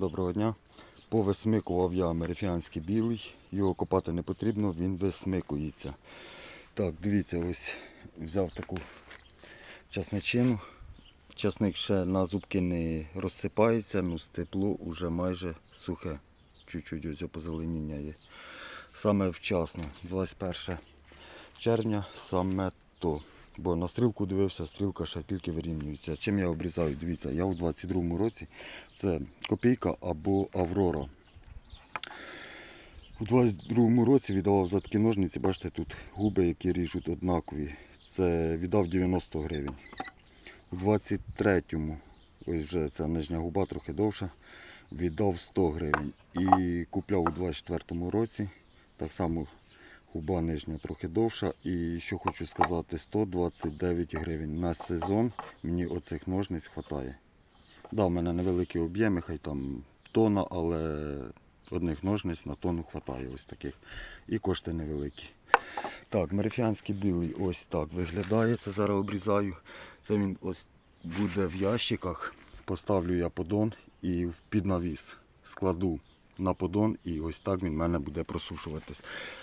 Доброго дня. Повисмикував я американський білий. Його копати не потрібно, він висмикується. Так, дивіться, ось взяв таку часничину. Часник ще на зубки не розсипається, ну степло вже майже сухе. Чуть-чуть ось позеленіння є. Саме вчасно, 21 червня, саме то. Бо на стрілку дивився, стрілка ще тільки вирівнюється. Чим я обрізаю? Дивіться, я у 22-му році це копійка або Аврора. У 22-му році віддавав за ножниці, бачите, тут губи, які ріжуть однакові. Це віддав 90 гривень. У 23-му, ось вже ця нижня губа трохи довша, віддав 100 гривень. І купляв у 24-му році, так само губа нижня трохи довша. І що хочу сказати, 129 гривень. На сезон мені оцих ножниць вистачає. Да, в мене невеликі об'єми, хай там тона, але одних ножниць на тонну вистачає ось таких. І кошти невеликі. Так, мерифіанський білий ось так виглядає. Це зараз обрізаю. Це він ось буде в ящиках. Поставлю я подон і в піднавіс складу на подон і ось так він в мене буде просушуватись.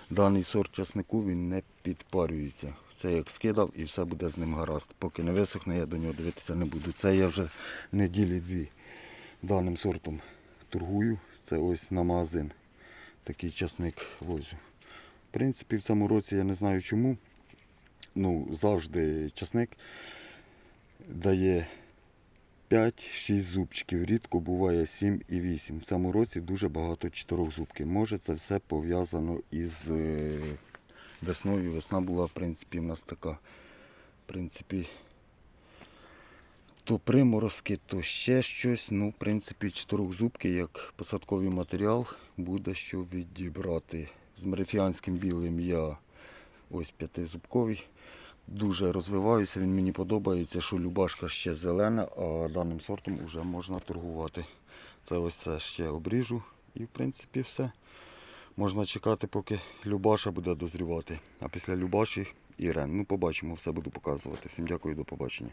Даний сорт часнику він не підпарюється. Це як скидав і все буде з ним гаразд. Поки не висохне, я до нього дивитися не буду. Це я вже неділі дві даним сортом торгую. Це ось на магазин. Такий часник возю. В принципі, в цьому році я не знаю чому. Ну, завжди часник дає 5-6 зубчиків. Рідко буває 7 і 8. В цьому році дуже багато 4 зубків. Може це все пов'язано із е, весною. Весна була, в принципі, в нас така. В принципі, то приморозки, то ще щось. Ну, в принципі, чотирьохзубки, як посадковий матеріал, буде що відібрати. З мерифіанським білим я ось п'ятизубковий. Дуже розвиваюся, він мені подобається, що Любашка ще зелена, а даним сортом вже можна торгувати. Це ось це ще обріжу і в принципі все. Можна чекати, поки Любаша буде дозрівати. А після Любаші Ірен. Ну, побачимо, все буду показувати. Всім дякую, до побачення.